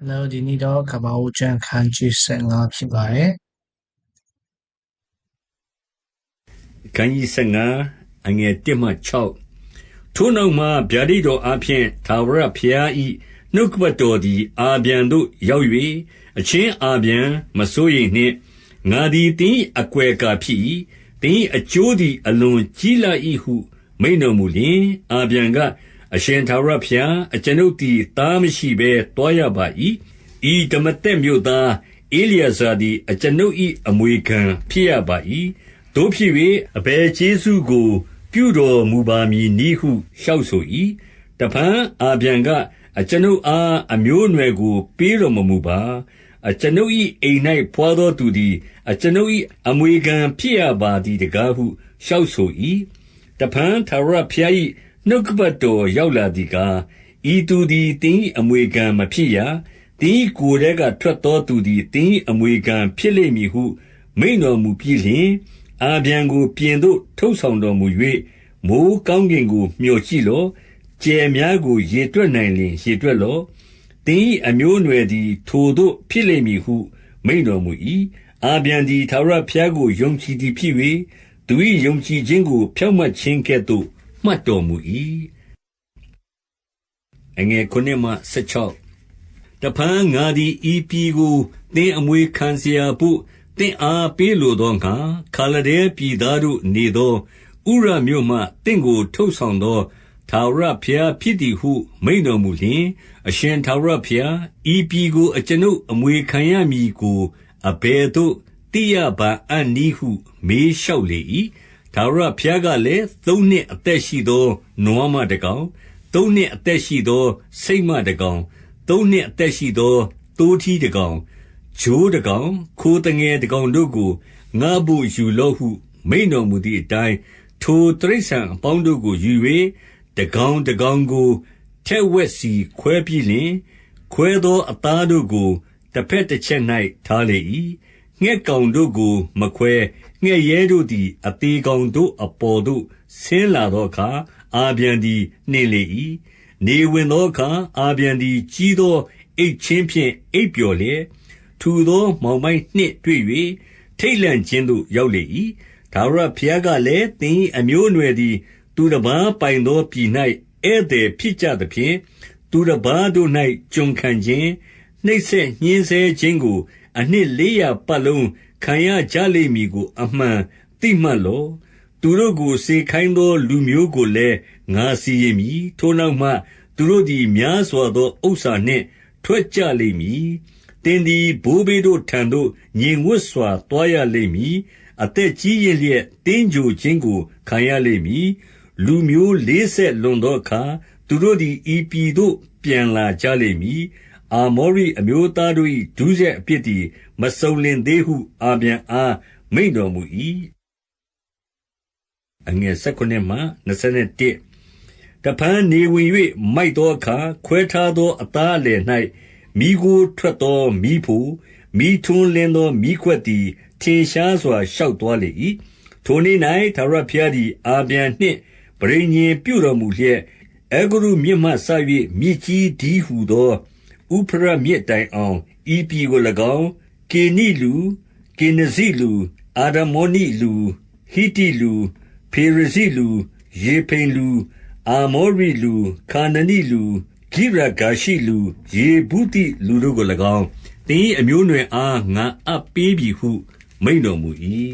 Hello ဒီနေ့တော့ကမ္ဘာဦးကျန်ခန်းကြီး15ဖြစ်ပါတယ်ခန်းကြီး15အငယ်1မှ6ထိုနောက်မှဗျာဒိတ်တော်အားဖြင့်သာဝရဖျားဤနှုတ်ကပတ်တော်သည်အာပြန်သို့ရောက်၍အချင်းအာပြန်မစိုးရိမ်နှင့်ငါသည်တင်းအကွယ်ကာဖြစ်၏တင်းအကျိုးသည်အလွန်ကြီးလာ၏ဟုမိန်တော်မူလျင်အာပြန်က အရှင်သာဝရဖျား အကျွန်ုပ်သည် သားမရှိဘဲတွားရပါ၏ဤဓမ္မတက်မြို့သားအေလျာဇာသည် အကျွန်ုပ်၏အမွေခံဖြစ်ရပါ၏တို့ဖြစ်၍အဘယ်ကျေးဇူးကို ပြုတော်မူပါမည်နည်းဟု လျှောက်ဆို၏တဖန်အာပြန်ကအကျွန်ုပ်အား အမျိုးအနွယ်ကို ပေးတော်မမူပါ အကျွန်ုပ်၏အိမ်၌ဖွာသောသူသည် အကျွန်ုပ်၏အမွေခံဖြစ်ရပါသည်တကားဟု လျှောက်ဆို၏တဖန်သာရဖျား၏ နှုတ်ကပတ်တော် ရောက်လာသည်ကား ဤသူသည်တင်း၏အမွေခံမဖြစ်ရတင်း၏ကိုယ်ထဲက ထွက်သောသူသည်တင်း၏အမွေခံဖြစ်လိမ့်မည်ဟု မိန်တော်မူပြီးလျှင် အာပြန်ကို ပြင်သို့ ထုတ်ဆောင်တော်မူ၍မိုးကောင်းကင်ကို မျှော်ကြည့်လော့ကျယ်များကို ရေတွက်နိုင်လျင် ရေတွက်လော့တင်း၏အမျိုးအနွယ်သည် ထိုသို့ဖြစ်လိမ့်မည်ဟု မိန်တော်မူ၏အာပြန်သည်သာရဖျားကို ယုံကြည်သည်ဖြစ်၍သူ၏ယုံကြည်ခြင်းကို ဖြောင့်မတ်ခြင်းကဲ့သို့ မှတ်တော်မူ၏။တဖန် ငါသည် ဤပြည်ကို သင်အမွေခံစရာဘို့ သင့်အား ပေးလိုသောငှါ၊ခါလဒဲပြည်သားတို့နေသော ဥရမြို့မှ သင့်ကို ထုတ်ဆောင်သော ထာဝရဘုရားဖြစ်သည်ဟု မိန့်တော်မူလျှင်၊အရှင်ထာဝရဘုရား၊ဤပြည်ကို အကျွန်ုပ်အမွေခံရမည်ကို အဘယ်သို့ သိရပါအံ့နည်းဟု မေးလျှောက်လေ၏ သာဝရဖျားကလည်း သုံးနှစ်အသက်ရှိသော နွားမတကောင် သုံးနှစ်အသက်ရှိသောစိတ်မတကောင် သုံးနှစ်အသက်ရှိသော သိုးထီးတကောင် ချိုးတကောင် ခိုတငယ်တကောင်တို့ကို ငါဘို့ယူလော့ဟု မိန်တော်မူသည့်အတိုင်း ထိုတရိษံအပေါင်းတို့ကိုယူ၍တကောင်တကောင်ကို ထက်ဝက်စီခွဲပြီးလျှင် ခွဲသောအသားတို့ကိုတစ်ဖက်တစ်ချက်၌ထားလေ၏ ငှက်ကောင်တို့ကို မခွဲ ငှက်ရဲတို့သည် အသေးကောင်တို့အပေါ်သို့ ဆင်းလာသောအခါ အာပြန်သည် နှင်လေ၏နေဝင်သောအခါ အာပြန်သည် ကြီးသောအိတ်ချင်းဖြင့် အိပ်ပျော်လျက် ထူသောမောင်မိုက်နှင့်တွေ့၍ထိတ်လန့်ခြင်းသို့ ရောက်လေ၏ဒါဝရဘုရားကလည်း သင်အမျိုးအနွယ်သည် သူတစ်ပါးပိုင်သောပြည်၌ဧည့်သည်ဖြစ်ကြသဖြင့် သူတစ်ပါးတို့၌ကျွန်ခံခြင်း နှိပ်စက်ညှင်းဆဲခြင်းကို အနှစ်လေးရာပတ်လုံး ခံရကြလိမ့်မည်ကို အမှန်သိမှတ်လော့ သူတို့ကို စေခိုင်းသောလူမျိုးကိုလည်း ငါစီရင်မည် ထိုနောက်မှ သူတို့သည် များစွာသောဥစ္စာနှင့် ထွက်ကြလိမ့်မည် သင်သည် ဘိုးဘေးတို့ထံသို့ ငြိမ်ဝပ်စွာ သွားရလိမ့်မည် အသက်ကြီးရင့်လျက်တင်းကြိုခြင်းကို ခံရလိမ့်မည် လူမျိုးလေးဆက်လွန်သောအခါ သူတို့သည် ဤပြည်သို့ ပြန်လာကြလိမ့်မည် အာမောရိအမျိုးသားတို့၏ဒုစရိုက်အပြစ်သည် မစုံလင်သေးဟု အာပြန်အား မိန်တော်မူ၏အငယ်16မှ21တဖန်နေဝင်၍မိုက်သောအခါ ခွဲထားသော အသားအလယ်၌မိကိုထွက်သောမိဖို့မိထွန်းလင်း သောမိခွက်သည် ထင်ရှားစွာ ရှောက်သွားလေ၏ထိုနေ့၌သာရဖျားသည် အာပြန်နှင့်ပရိညင်ပြုတော်မူလျက်အဂရုမြစ်မှဆ၍မြစ်ကြီးဒီဟုသော ဥဖရမြစ်တိုင်အောင် ဤပြည်ကို၎င်း ကေနိလူ ကေနဇိလူ အာဒမောနိလူ ဟိတိလူ ဖေရဇိလူယေဖိန်လူ အာမောရိလူ ခါနနိလူ ဂိရဂါရှိလူ ယေဘူးတိလူတို့ကို၎င်း သင်၏အမျိုးအနွယ်အား ငါအပ်ပေးပြီဟု မိန်တော်မူ၏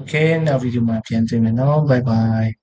Okay နောက်ဗီဒီယိုမှာပြန်တွေ့မယ်နော် bye bye